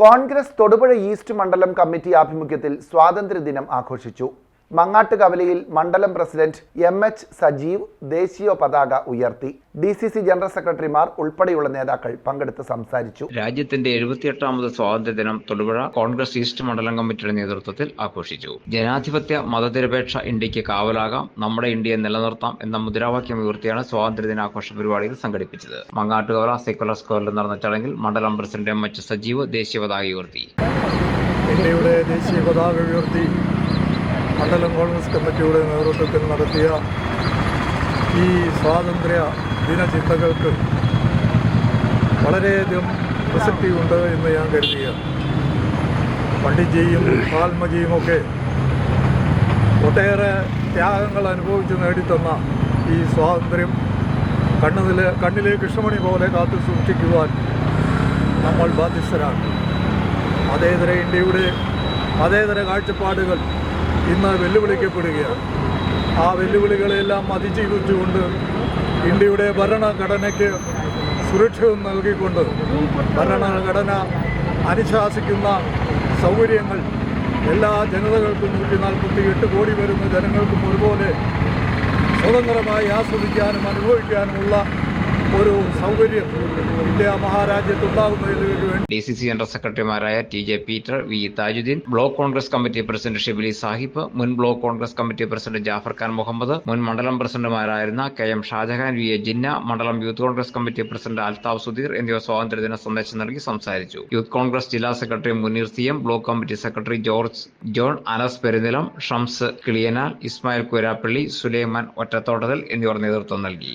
Congress Thodupuzha east മണ്ഡലം committee ആഭിമുഖ്യത്തിൽ സ്വാതന്ത്ര്യദിനം ആഘോഷിച്ചു. മങ്ങാട്ട് കവലയിൽ മണ്ഡലം പ്രസിഡന്റ് എം എച്ച് സജീവ് ദേശീയ പതാക ഉയർത്തി. ഡി സി സി ജനറൽ സെക്രട്ടറിമാർ ഉൾപ്പെടെയുള്ള നേതാക്കൾ പങ്കെടുത്ത് സംസാരിച്ചു. രാജ്യത്തിന്റെ എഴുപത്തിയെട്ടാമത് സ്വാതന്ത്ര്യ ദിനം തൊടുപുഴ കോൺഗ്രസ് ഈസ്റ്റ് മണ്ഡലം കമ്മിറ്റിയുടെ നേതൃത്വത്തിൽ ആഘോഷിച്ചു. ജനാധിപത്യ മതനിരപേക്ഷ ഇന്ത്യയ്ക്ക് കാവലാകാം നമ്മുടെ ഇന്ത്യയെ നിലനിർത്താം എന്ന മുദ്രാവാക്യം ഉയർത്തിയാണ് സ്വാതന്ത്ര്യദിനാഘോഷ പരിപാടികൾ സംഘടിപ്പിച്ചത്. മങ്ങാട്ടുകവല സെക്കുലർ സ്ക്വയറിൽ നടന്ന ചടങ്ങിൽ മണ്ഡലം പ്രസിഡന്റ് എം എച്ച് സജീവ് ദേശീയ പതാക ഉയർത്തി. ഇന്ത്യയുടെ ദേശീയ പതാക ഉയർത്തി. മണ്ഡലം കോൺഗ്രസ് കമ്മിറ്റിയുടെ നേതൃത്വത്തിൽ നടത്തിയ ഈ സ്വാതന്ത്ര്യ ദിനചിന്തകൾക്ക് വളരെയധികം പ്രസക്തിയുണ്ട് എന്ന് ഞാൻ കരുതുകയാണ് പണ്ഡിറ്റ്ജിയും പാൽമജിയും ഒക്കെ ഒട്ടേറെ ത്യാഗങ്ങൾ അനുഭവിച്ച് നേടിത്തന്ന ഈ സ്വാതന്ത്ര്യം കണ്ണുനിലെ കണ്ണിലെ കൃഷ്ണമണി പോലെ കാത്തു സൂക്ഷിക്കുവാൻ നമ്മൾ ബാധ്യസ്ഥരാണ്. മതേതര ഇന്ത്യയുടെ മതേതര കാഴ്ചപ്പാടുകൾ ഇന്ന് വെല്ലുവിളിക്കപ്പെടുകയാണ്. ആ വെല്ലുവിളികളെല്ലാം അതിജീവിച്ചുകൊണ്ട് ഇന്ത്യയുടെ ഭരണഘടനയ്ക്ക് സുരക്ഷിതം നൽകിക്കൊണ്ട് ഭരണഘടന അനുശാസിക്കുന്ന സൗകര്യങ്ങൾ എല്ലാ ജനതകൾക്കും നൂറ്റി നാൽപ്പത്തി എട്ട് കോടി വരുന്ന ജനങ്ങൾക്കും ഒരുപോലെ സ്വതന്ത്രമായി ആസ്വദിക്കാനും അനുഭവിക്കാനുമുള്ള ഒരു സൗകര്യം ഇന്ത്യ മഹാരാജ്യത്തുണ്ടാകുന്നതിന് വേണ്ടി ഡി സി സി ജനറൽ സെക്രട്ടറിമാരായ T J Peter V Thajudheen block Congress committee president Shibili Sahib മുൻ block Congress committee president Jafar Khan Muhammad മുൻ മണ്ഡലം പ്രസിഡന്റുമാരായിരുന്ന K M Shajahan V A Jinna മണ്ഡലം youth Congress committee president Althaf Sudheer എന്നിവർ സ്വാതന്ത്ര്യദിന സന്ദേശം നൽകി സംസാരിച്ചു. യൂത്ത് കോൺഗ്രസ് ജില്ലാ secretary Muneer C M block committee secretary George John Anas Perunilam Shams Kiliyanal Ismail Kurappally Sulaiman Ottathottathil എന്നിവർ നേതൃത്വം നൽകി.